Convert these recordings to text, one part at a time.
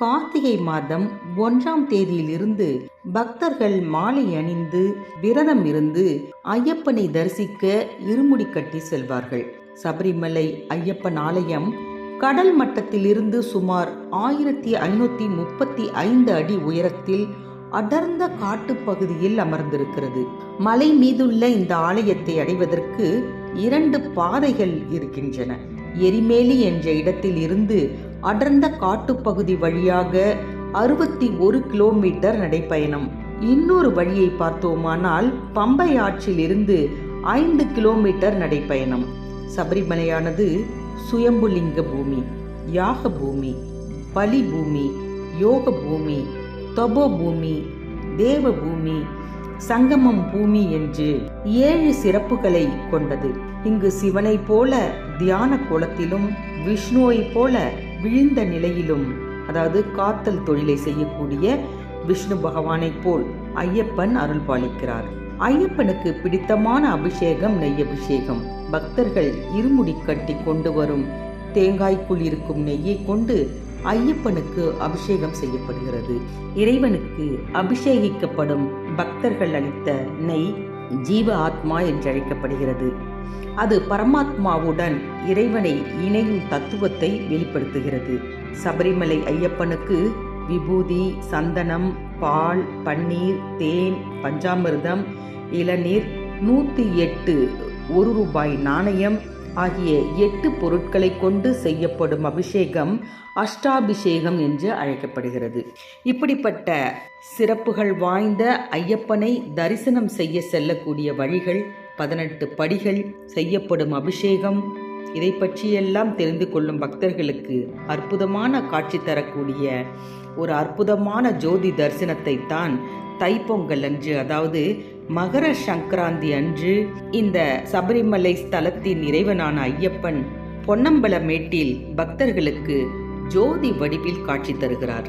கார்த்திகை மாதம் ஒன்றாம் தேதியிலிருந்து பக்தர்கள் மாலை அணிந்து விரதம் இருந்து ஐயப்பனை தரிசிக்க இருமுடி கட்டி செல்வார்கள். சபரிமலை ஐயப்பன் ஆலயம் கடல் மட்டத்திலிருந்து சுமார் ஆயிரத்தி ஐநூத்தி முப்பத்தி ஐந்து அடி உயரத்தில் அடர்ந்த காட்டுப் பகுதியில் அமர்ந்திருக்கிறது. மலை மீதுள்ள இந்த ஆலயத்தை அடைவதற்கு இரண்டு பாதைகள் இருக்கின்றன. எரிமேலி என்ற இடத்தில் இருந்து அடர்ந்த காட்டுப்பகுதி வழியாக அறுபத்தி ஒரு கிலோமீட்டர் நடைப்பயணம். இன்னொரு வழியை பார்த்தோமானால் பம்பை ஆற்றிலிருந்து ஐந்து கிலோமீட்டர் நடைப்பயணம். சபரிமலையானது சுயம்புலிங்க பூமி யாக பூமி பலி பூமி யோக பூமி தபோ பூமி தேவ பூமி சங்கமம் பூமி என்று ஏழு சிறப்புகளை கொண்டது. இங்கு சிவனைப் போல தியான கோலத்திலும் விஷ்ணுவைப் போல விழுந்த நிலையிலும் அதாவது காத்தல் தொழிலை செய்யக்கூடிய விஷ்ணு பகவானைப் போல் ஐயப்பன் அருள் பாலிக்கிறார். ஐயப்பனுக்கு பிடித்தமான அபிஷேகம் நெய் அபிஷேகம் பக்தர்கள் இருமுடி கட்டி கொண்டு வரும் தேங்காய்க்குள் இருக்கும் நெய்யை கொண்டு ஐயப்பனுக்கு அபிஷேகம் செய்யப்படுகிறது. இறைவனுக்கு அபிஷேகிக்கப்படும் பக்தர்கள் அளித்த நெய் ஜீவ ஆத்மா என்றழைக்கப்படுகிறது. அது பரமாத்மாவுடன் இறைவனை இணையும் தத்துவத்தை வெளிப்படுத்துகிறது. சபரிமலை ஐயப்பனுக்கு விபூதி சந்தனம் பால் பன்னீர் தேன் பஞ்சாமிர்தம் இளநீர் நூற்றி எட்டு ஒரு ரூபாய் நாணயம் ஆகிய எட்டு பொருட்களை கொண்டு செய்யப்படும் அபிஷேகம் அஷ்டாபிஷேகம் என்று அழைக்கப்படுகிறது. இப்படிப்பட்ட சிறப்புகள் வாய்ந்த ஐயப்பனை தரிசனம் செய்ய செல்லக்கூடிய வழிகள் பதினெட்டு படிகள் செய்யப்படும் அபிஷேகம். இதை பற்றியெல்லாம் தெரிந்து கொள்ளும் பக்தர்களுக்கு அற்புதமான காட்சி தரக்கூடிய ஒரு அற்புதமான ஜோதி தரிசனத்தை தான் தைப்பொங்கல் அன்று அதாவது மகர சங்கராந்தி அன்று இந்த சபரிமலை ஸ்தலத்தின் இறைவனான ஐயப்பன் பொன்னம்பலமேட்டில் பக்தர்களுக்கு ஜோதி வடிவில் காட்சி தருகிறார்.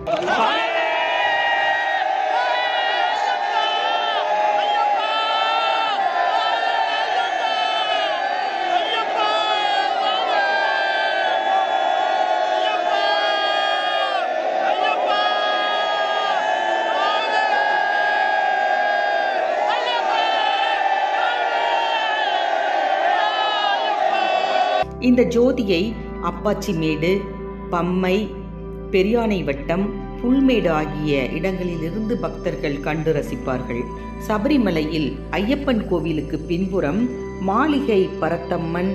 இந்த ஜோதியை அப்பாச்சிமேடு பம்மை பெரியானை வட்டம் புல்மேடு ஆகிய இடங்களிலிருந்து பக்தர்கள் கண்டு ரசிப்பார்கள். சபரிமலையில் ஐயப்பன் கோவிலுக்கு பின்புறம் மாளிகை பரத்தம்மன்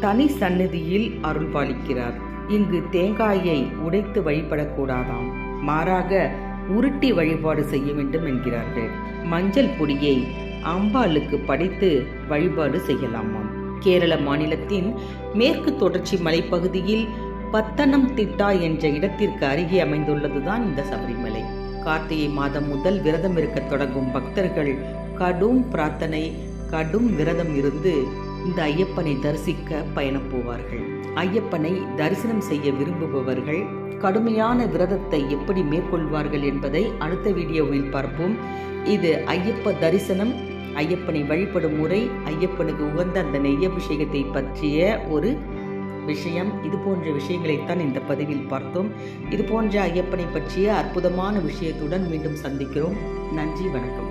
தனி சந்நிதியில் அருள்பாலிக்கிறார். இங்கு தேங்காயை உடைத்து வழிபடக்கூடாதாம். மாறாக உருட்டி வழிபாடு செய்ய வேண்டும் என்கிறார்கள். மஞ்சள் பொடியை அம்பாளுக்கு படைத்து வழிபாடு செய்யலாமாம். கேரள மாநிலத்தின் மேற்கு தொடர்ச்சி மலைப்பகுதியில் பத்தனம் திட்டா என்ற இடத்திற்கு அருகே அமைந்துள்ளதுதான் இந்த சபரிமலை. கார்த்திகை மாதம் முதல் விரதம் இருக்க தொடங்கும் பக்தர்கள் கடும் பிரார்த்தனை கடும் விரதம் இருந்து இந்த ஐயப்பனை தரிசிக்க பயணம் போவார்கள். ஐயப்பனை தரிசனம் செய்ய விரும்புபவர்கள் கடுமையான விரதத்தை எப்படி மேற்கொள்வார்கள் என்பதை அடுத்த வீடியோவில் பார்ப்போம். இது ஐயப்ப தரிசனம் ஐயப்பனை வழிபடும் முறை ஐயப்பனுக்கு உகந்த அந்த நெய்யபிஷேகத்தை பற்றிய ஒரு விஷயம். இது போன்ற விஷயங்களைத்தான் இந்த பதிவில் பார்த்தோம். இது போன்ற ஐயப்பனை பற்றிய அற்புதமான விஷயத்துடன் மீண்டும் சந்திக்கிறோம். நன்றி வணக்கம்.